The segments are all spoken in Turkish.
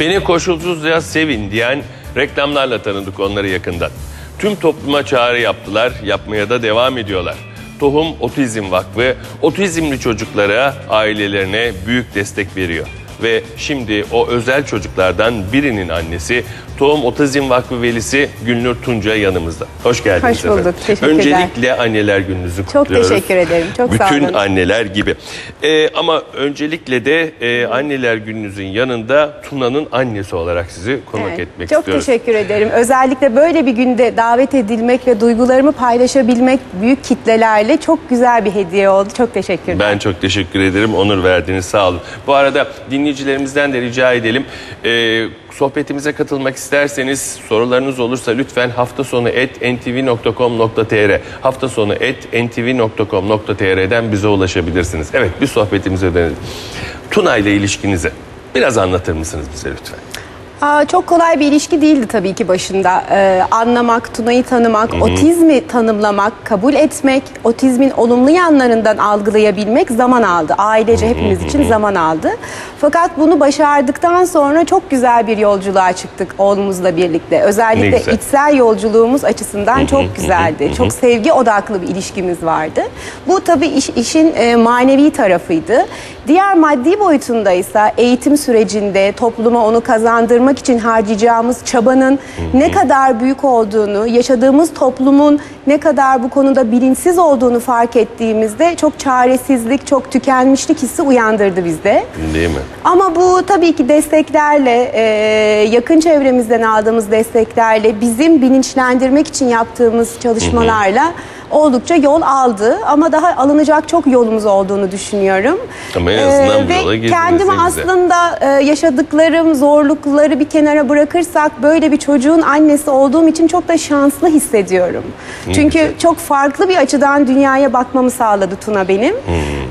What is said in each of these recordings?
Beni koşulsuzca sevin diyen reklamlarla tanıdık onları yakından. Tüm topluma çağrı yaptılar, yapmaya da devam ediyorlar. Tohum Otizm Vakfı otizmli çocuklara, ailelerine büyük destek veriyor. Ve şimdi o özel çocuklardan birinin annesi Tohum Otizm Vakfı velisi Gülnur Tunca yanımızda. Hoş geldiniz Hoş bulduk, efendim. teşekkürler. Öncelikle anneler gününüzü Çok kutluyoruz. teşekkür ederim, çok sağ Bütün olun. anneler gibi. Ee, ama öncelikle de e, anneler gününüzün yanında Tuna'nın annesi olarak sizi konuk Evet, etmek Çok istiyoruz. teşekkür ederim. Özellikle böyle bir günde davet edilmek ve duygularımı paylaşabilmek büyük kitlelerle çok güzel bir hediye oldu. Çok teşekkürler. Ben çok teşekkür ederim. Onur verdiniz. Sağ olun. Bu arada dinleyicilerimizden de rica edelim. Ee, sohbetimize katılmak isterseniz sorularınız olursa lütfen hafta sonu et ntv.com.tr hafta sonu et ntv.com.tr'den bize ulaşabilirsiniz. Evet bir sohbetimize dönelim. Tuna ile ilişkinizi biraz anlatır mısınız bize lütfen? Aa, çok kolay bir ilişki değildi tabii ki başında. Ee, anlamak, Tuna'yı tanımak, otizmi tanımlamak, kabul etmek, otizmin olumlu yanlarından algılayabilmek zaman aldı. Ailece hepimiz için zaman aldı. Fakat bunu başardıktan sonra çok güzel bir yolculuğa çıktık oğlumuzla birlikte. Ne Özellikle güzel. içsel yolculuğumuz açısından çok güzeldi. Çok sevgi odaklı bir ilişkimiz vardı. Bu tabii iş- işin e, manevi tarafıydı. Diğer maddi boyutunda ise eğitim sürecinde topluma onu kazandırmak için harcayacağımız çabanın ne kadar büyük olduğunu, yaşadığımız toplumun ne kadar bu konuda bilinçsiz olduğunu fark ettiğimizde çok çaresizlik, çok tükenmişlik hissi uyandırdı bizde. Değil mi? Ama bu tabii ki desteklerle, e, yakın çevremizden aldığımız desteklerle, bizim bilinçlendirmek için yaptığımız çalışmalarla oldukça yol aldı. Ama daha alınacak çok yolumuz olduğunu düşünüyorum. Ama en azından bu ve yola kendimi aslında e, yaşadıklarım, zorlukları bir kenara bırakırsak böyle bir çocuğun annesi olduğum için çok da şanslı hissediyorum. Çünkü güzel. çok farklı bir açıdan dünyaya bakmamı sağladı Tuna benim.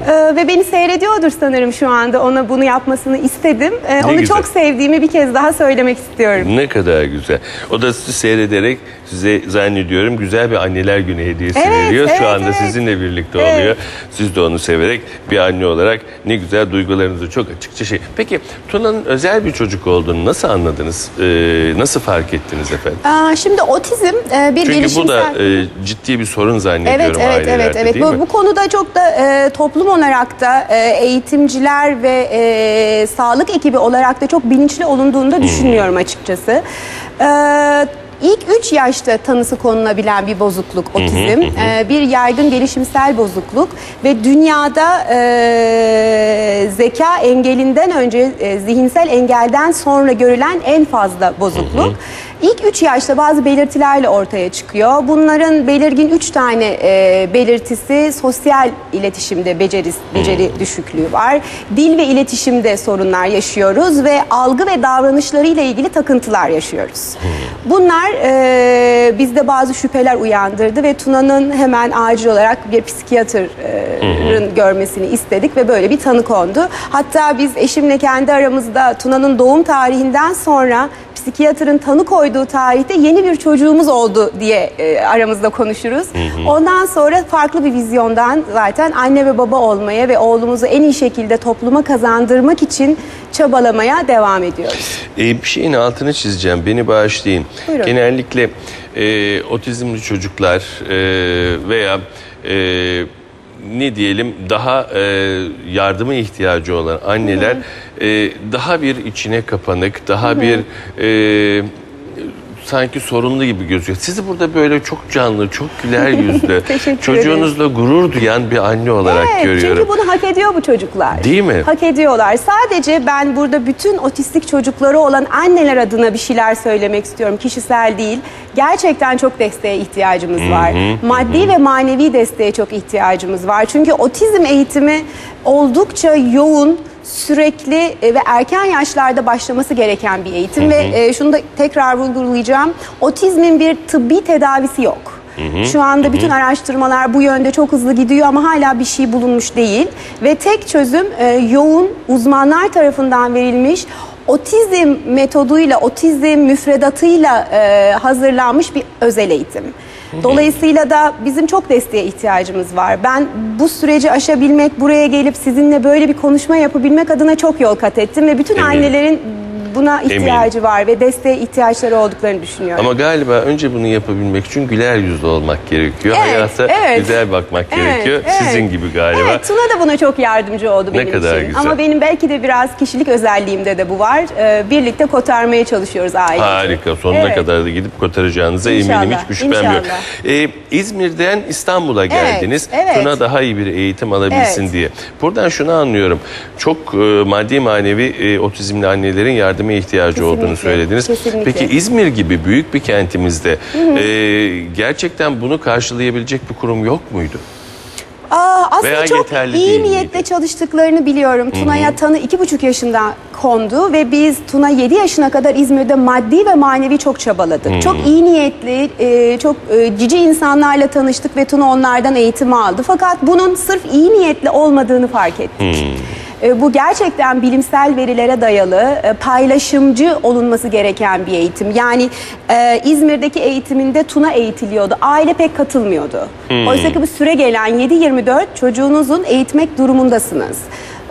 E, ve beni seyrediyordur sanırım şu anda. Ona bunu yapmasını istedim. E, onu güzel. çok sevdiğimi bir kez daha söylemek istiyorum. Ne kadar güzel. O da sizi seyrederek size zannediyorum güzel bir anneler günü hediyesi Evet, veriyor. Şu evet, anda evet. sizinle birlikte Evet. oluyor. Siz de onu severek bir anne olarak ne güzel duygularınızı çok açıkça şey. Peki Tuna'nın özel bir çocuk olduğunu nasıl anladınız? Ee, nasıl fark ettiniz efendim? Aa, şimdi otizm e, bir Çünkü bu da gelişimsel... e, ciddi bir sorun zannediyorum Evet, evet, evet, evet. Bu, mi? bu konuda çok da e, toplum olarak da e, eğitimciler ve e, sağlık ekibi olarak da çok bilinçli olunduğunu da düşünüyorum açıkçası. E, İlk 3 yaşta tanısı konulabilen bir bozukluk otizm. E, bir yaygın gelişimsel bozukluk ve dünyada e, zeka engelinden önce e, zihinsel engelden sonra görülen en fazla bozukluk. İlk 3 yaşta bazı belirtilerle ortaya çıkıyor. Bunların belirgin 3 tane e, belirtisi sosyal iletişimde beceri, beceri düşüklüğü var. Dil ve iletişimde sorunlar yaşıyoruz ve algı ve davranışlarıyla ilgili takıntılar yaşıyoruz. Bunlar e, bizde bazı şüpheler uyandırdı ve Tuna'nın hemen acil olarak bir psikiyatrın görmesini istedik ve böyle bir tanı kondu. Hatta biz eşimle kendi aramızda Tuna'nın doğum tarihinden sonra psikiyatrın tanı koyduğu tarihte yeni bir çocuğumuz oldu diye e, aramızda konuşuruz. Ondan sonra farklı bir vizyondan zaten anne ve baba olmaya ve oğlumuzu en iyi şekilde topluma kazandırmak için çabalamaya devam ediyoruz. Ee, bir şeyin altını çizeceğim. Beni bağışlayın. Buyurun. Genellikle e, otizmli çocuklar e, veya e, ne diyelim daha e, yardıma ihtiyacı olan anneler e, daha bir içine kapanık, daha bir e, sanki sorunlu gibi gözüküyor. Sizi burada böyle çok canlı, çok güler yüzlü, Teşekkür çocuğunuzla gurur duyan bir anne olarak Evet, görüyorum. çünkü bunu hak ediyor bu çocuklar. Değil mi? Hak ediyorlar. Sadece ben burada bütün otistik çocukları olan anneler adına bir şeyler söylemek istiyorum. Kişisel değil. Gerçekten çok desteğe ihtiyacımız var. Maddi ve manevi desteğe çok ihtiyacımız var. Çünkü otizm eğitimi oldukça yoğun, sürekli e, ve erken yaşlarda başlaması gereken bir eğitim ve e, şunu da tekrar vurgulayacağım. Otizmin bir tıbbi tedavisi yok. Şu anda bütün araştırmalar bu yönde çok hızlı gidiyor ama hala bir şey bulunmuş değil. Ve tek çözüm e, yoğun uzmanlar tarafından verilmiş otizm metoduyla, otizm müfredatıyla e, hazırlanmış bir özel eğitim. Dolayısıyla da bizim çok desteğe ihtiyacımız var. Ben bu süreci aşabilmek, buraya gelip sizinle böyle bir konuşma yapabilmek adına çok yol kat ettim ve bütün annelerin buna ihtiyacı var ve desteğe ihtiyaçları olduklarını düşünüyorum. Ama galiba önce bunu yapabilmek için güler yüzlü olmak gerekiyor. Evet, Hayata evet. güzel bakmak Evet, gerekiyor. evet. Sizin gibi galiba. Evet, Tuna da buna çok yardımcı oldu Ne benim kadar için. güzel. Ama benim belki de biraz kişilik özelliğimde de bu var. Ee, birlikte kotarmaya çalışıyoruz ailece. Harika. Sonuna Evet. kadar da gidip kotaracağınıza İnşallah, eminim. Hiçbir şüphem yok. inşallah. Ee, İzmir'den İstanbul'a geldiniz. evet. Tuna daha iyi bir eğitim alabilsin Evet. diye. Buradan şunu anlıyorum. Çok e, maddi manevi e, otizmli annelerin yardıma ihtiyacı Kesinlikle, olduğunu söylediniz. kesinlikle. Peki İzmir gibi büyük bir kentimizde e, gerçekten bunu karşılayabilecek bir kurum yok muydu? Aa, aslında Veya çok iyi niyetle miydi? çalıştıklarını biliyorum. Tuna'ya Tanı iki buçuk yaşında kondu ve biz Tuna 7 yaşına kadar İzmir'de maddi ve manevi çok çabaladık. Çok iyi niyetli, e, çok e, cici insanlarla tanıştık ve Tuna onlardan eğitim aldı. Fakat bunun sırf iyi niyetli olmadığını fark ettik. E, Bu gerçekten bilimsel verilere dayalı, e, paylaşımcı olunması gereken bir eğitim. Yani e, İzmir'deki eğitiminde Tuna eğitiliyordu. Aile pek katılmıyordu. Oysa ki bu süre gelen 7-24 çocuğunuzun eğitmek durumundasınız.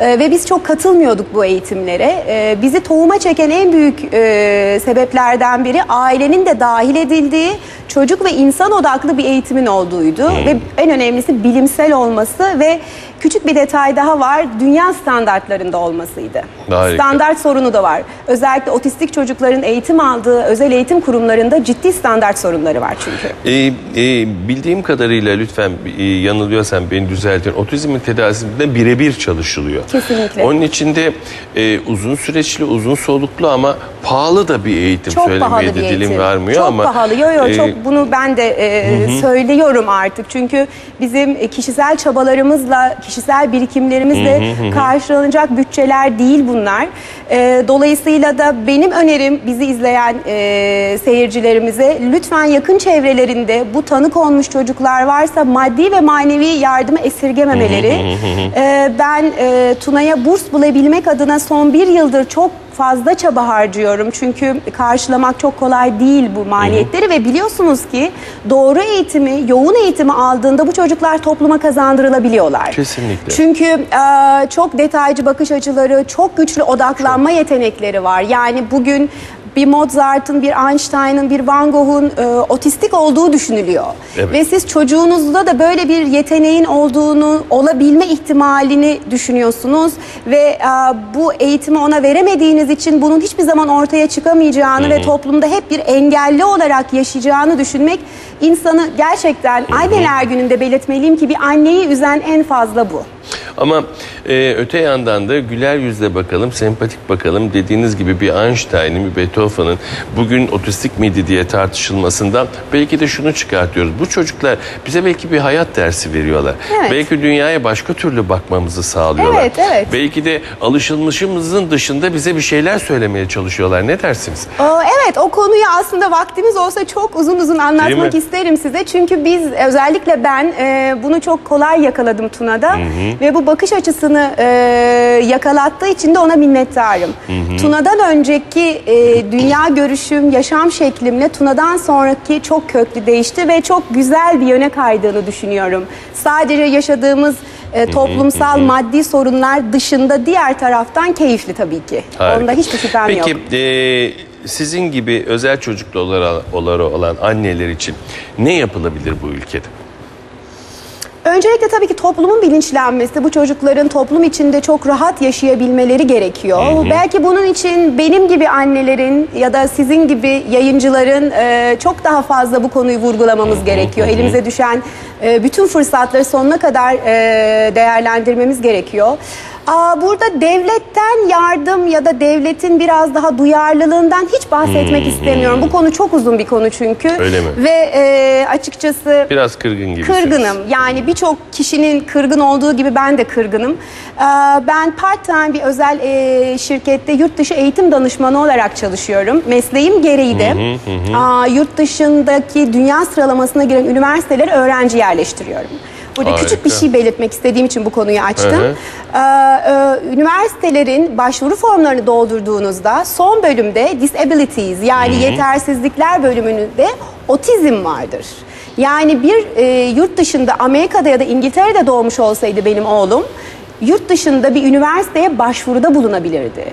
E, ve biz çok katılmıyorduk bu eğitimlere. Bizi tohuma çeken en büyük e, sebeplerden biri ailenin de dahil edildiği çocuk ve insan odaklı bir eğitimin olduğuydu. Ve en önemlisi bilimsel olması ve küçük bir detay daha var. Dünya standartlarında olmasıydı. Harika. Standart sorunu da var. Özellikle otistik çocukların eğitim aldığı özel eğitim kurumlarında ciddi standart sorunları var çünkü. Ee, e, bildiğim kadarıyla lütfen e, yanılıyorsam beni düzeltin. Otizmin tedavisinde birebir çalışılıyor. Kesinlikle. Onun içinde e, uzun süreçli, uzun soluklu ama pahalı da bir eğitim Çok söylemeye de bir dilim varmıyor çok ama. pahalı. Yo yo e, çok bunu ben de e, söylüyorum artık. Çünkü bizim e, kişisel çabalarımızla, kişisel birikimlerimizle karşılanacak bütçeler değil bunlar. E, dolayısıyla da benim önerim bizi izleyen e, seyircilerimize lütfen yakın çevrelerinde bu tanı konmuş çocuklar varsa maddi ve manevi yardımı esirgememeleri. E, ben e, Tuna'ya burs bulabilmek adına son bir yıldır çok fazla çaba harcıyorum. Çünkü karşılamak çok kolay değil bu maliyetleri ve biliyorsunuz ki doğru eğitimi, yoğun eğitimi aldığında bu çocuklar topluma kazandırılabiliyorlar. Kesinlikle. Çünkü e, çok detaycı bakış açıları, çok güçlü odaklanma yetenekleri var. Yani bugün bir Mozart'ın, bir Einstein'ın, bir Van Gogh'un e, otistik olduğu düşünülüyor. Evet. Ve siz çocuğunuzda da böyle bir yeteneğin olduğunu, olabilme ihtimalini düşünüyorsunuz ve e, bu eğitimi ona veremediğiniz için bunun hiçbir zaman ortaya çıkamayacağını ve toplumda hep bir engelli olarak yaşayacağını düşünmek insanı gerçekten anneler gününde belirtmeliyim ki bir anneyi üzen en fazla bu. Ama e, öte yandan da güler yüzle bakalım, sempatik bakalım. Dediğiniz gibi bir Einstein'ın, bir Beethoven'ın bugün otistik miydi diye tartışılmasından belki de şunu çıkartıyoruz. Bu çocuklar bize belki bir hayat dersi veriyorlar. Evet. Belki dünyaya başka türlü bakmamızı sağlıyorlar. Evet, evet. Belki de alışılmışımızın dışında bize bir şeyler söylemeye çalışıyorlar. Ne dersiniz? Aa, Evet o konuyu aslında vaktimiz olsa çok uzun uzun anlatmak isterim size. Çünkü biz özellikle ben e, bunu çok kolay yakaladım Tuna'da. Ve bu bakış açısını e, yakalattığı için de ona minnettarım. Tuna'dan önceki e, dünya görüşüm, yaşam şeklimle Tuna'dan sonraki çok köklü değişti ve çok güzel bir yöne kaydığını düşünüyorum. Sadece yaşadığımız e, toplumsal maddi sorunlar dışında diğer taraftan keyifli tabii ki. Harika. Onda hiçbir şüphem yok. Peki sizin gibi özel çocukları olan anneler için ne yapılabilir bu ülkede? Öncelikle tabii ki toplumun bilinçlenmesi, bu çocukların toplum içinde çok rahat yaşayabilmeleri gerekiyor. Belki bunun için benim gibi annelerin ya da sizin gibi yayıncıların e, çok daha fazla bu konuyu vurgulamamız gerekiyor. Elimize düşen e, bütün fırsatları sonuna kadar e, değerlendirmemiz gerekiyor. Aa, burada devletten yardım ya da devletin biraz daha duyarlılığından hiç bahsetmek istemiyorum. Bu konu çok uzun bir konu çünkü. Öyle mi? Ve e, açıkçası Biraz kırgın gibi. Kırgınım. Yani birçok kişinin kırgın olduğu gibi ben de kırgınım. Ee, Ben part-time bir özel e, şirkette yurt dışı eğitim danışmanı olarak çalışıyorum. Mesleğim gereği de aa, yurt dışındaki dünya sıralamasına giren üniversitelere öğrenci yerleştiriyorum. Burada Harika. küçük bir şey belirtmek istediğim için bu konuyu açtım. Hı hı. Ee, e, üniversitelerin başvuru formlarını doldurduğunuzda son bölümde disabilities yani yetersizlikler bölümünde otizm vardır. Yani bir e, yurt dışında Amerika'da ya da İngiltere'de doğmuş olsaydı benim oğlum yurt dışında bir üniversiteye başvuruda bulunabilirdi.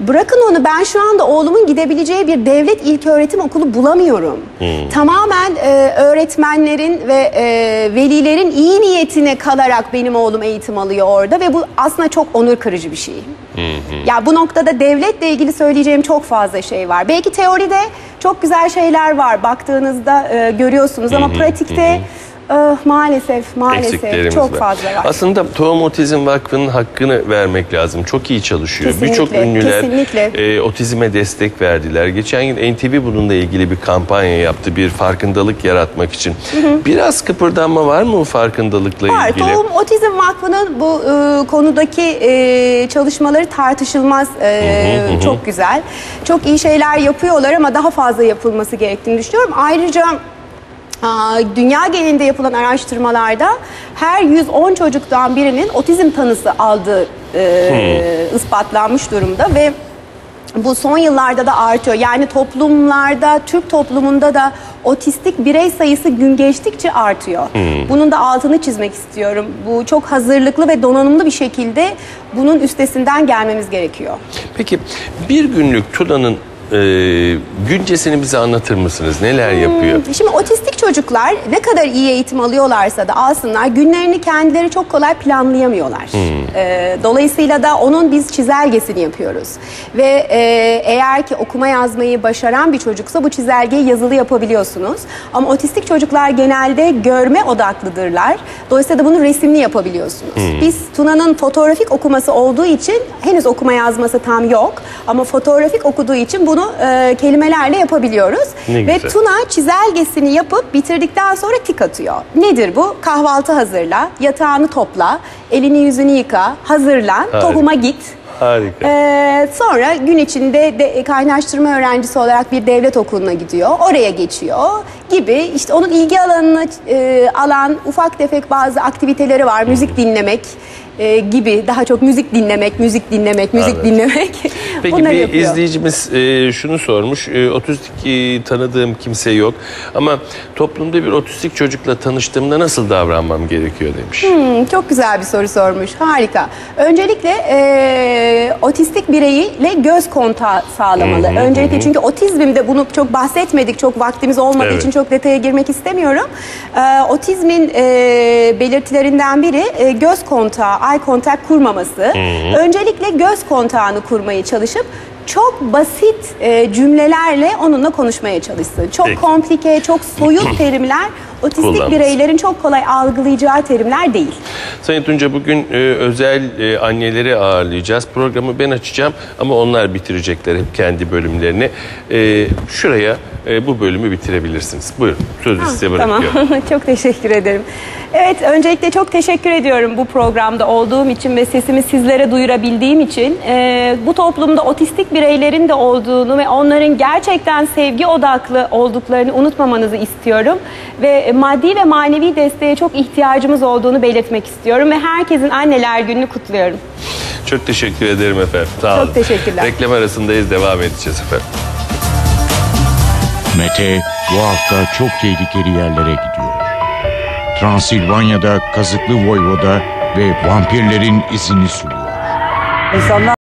Bırakın onu ben şu anda oğlumun gidebileceği bir devlet ilköğretim okulu bulamıyorum. Tamamen e, öğretmenlerin ve e, velilerin iyi niyetine kalarak benim oğlum eğitim alıyor orada ve bu aslında çok onur kırıcı bir şey. Ya bu noktada devletle ilgili söyleyeceğim çok fazla şey var. Belki teoride çok güzel şeyler var baktığınızda e, görüyorsunuz ama pratikte e, maalesef maalesef Eksiklerimiz çok var. fazla var. Aslında Tohum Otizm Vakfı'nın hakkını vermek lazım. Çok iyi çalışıyor. Kesinlikle, Birçok ünlüler kesinlikle. e, otizme destek verdiler. Geçen gün NTV bununla ilgili bir kampanya yaptı. Bir farkındalık yaratmak için. Biraz kıpırdanma var mı bu farkındalıkla Var. ilgili? Tohum Otizm Vakfı'nın bu e, konudaki e, çalışmaları tartışılmaz. e, Çok güzel. Çok iyi şeyler yapıyorlar ama daha fazla yapılması gerektiğini düşünüyorum. Ayrıca dünya genelinde yapılan araştırmalarda her 110 çocuktan birinin otizm tanısı aldığı e, ispatlanmış durumda ve bu son yıllarda da artıyor. Yani toplumlarda, Türk toplumunda da otistik birey sayısı gün geçtikçe artıyor. Bunun da altını çizmek istiyorum. Bu çok hazırlıklı ve donanımlı bir şekilde bunun üstesinden gelmemiz gerekiyor. Peki bir günlük Tuna'nın e, güncesini bize anlatır mısınız? Neler yapıyor? Şimdi otistik çocuklar ne kadar iyi eğitim alıyorlarsa da alsınlar günlerini kendileri çok kolay planlayamıyorlar. Ee, dolayısıyla da onun biz çizelgesini yapıyoruz. Ve e, eğer ki okuma yazmayı başaran bir çocuksa bu çizelgeyi yazılı yapabiliyorsunuz. Ama otistik çocuklar genelde görme odaklıdırlar. Dolayısıyla da bunu resimli yapabiliyorsunuz. Biz Tuna'nın fotoğrafik okuması olduğu için henüz okuma yazması tam yok. Ama fotoğrafik okuduğu için bunu e, kelimelerle yapabiliyoruz. Ne Ve güzel. Tuna çizelgesini yapıp bitirdikten sonra tik atıyor. Nedir bu? Kahvaltı hazırla, yatağını topla, elini yüzünü yıka, hazırlan, Harika. tohuma git. Harika. Ee, sonra gün içinde de kaynaştırma öğrencisi olarak bir devlet okuluna gidiyor. Oraya geçiyor gibi işte onun ilgi alanını e, alan ufak tefek bazı aktiviteleri var. Müzik dinlemek e, gibi daha çok müzik dinlemek, müzik dinlemek, müzik Evet. dinlemek. Peki Bunları bir yapıyor. izleyicimiz e, şunu sormuş. E, otistik e, tanıdığım kimse yok. Ama toplumda bir otistik çocukla tanıştığımda nasıl davranmam gerekiyor demiş. Hmm, çok güzel bir soru sormuş. Harika. Öncelikle e, otistik bireyiyle göz kontağı sağlamalı. Öncelikle çünkü otizmde bunu çok bahsetmedik. Çok vaktimiz olmadığı Evet. için çok detaya girmek istemiyorum. E, otizmin e, belirtilerinden biri e, göz kontağı, eye contact kurmaması. Öncelikle göz kontağını kurmaya çalışıp çok basit e, cümlelerle onunla konuşmaya çalışsın. Çok Peki. komplike, çok soyut terimler otistik Kullanmasın. bireylerin çok kolay algılayacağı terimler değil. Sayın Tunca bugün e, özel e, anneleri ağırlayacağız. Programı ben açacağım ama onlar bitirecekler hep kendi bölümlerini. E, şuraya e, bu bölümü bitirebilirsiniz. Buyurun sözü size bırakıyorum. Tamam. çok teşekkür ederim. Evet, öncelikle çok teşekkür ediyorum bu programda olduğum için ve sesimi sizlere duyurabildiğim için. Ee, bu toplumda otistik bireylerin de olduğunu ve onların gerçekten sevgi odaklı olduklarını unutmamanızı istiyorum. Ve maddi ve manevi desteğe çok ihtiyacımız olduğunu belirtmek istiyorum ve herkesin anneler gününü kutluyorum. Çok teşekkür ederim efendim. Sağ Çok olun. teşekkürler. Reklam arasındayız devam edeceğiz efendim. Mete bu hafta çok tehlikeli yerlere gidiyor. Transilvanya'da kazıklı voyvoda ve vampirlerin izini sürüyor. İnsanlar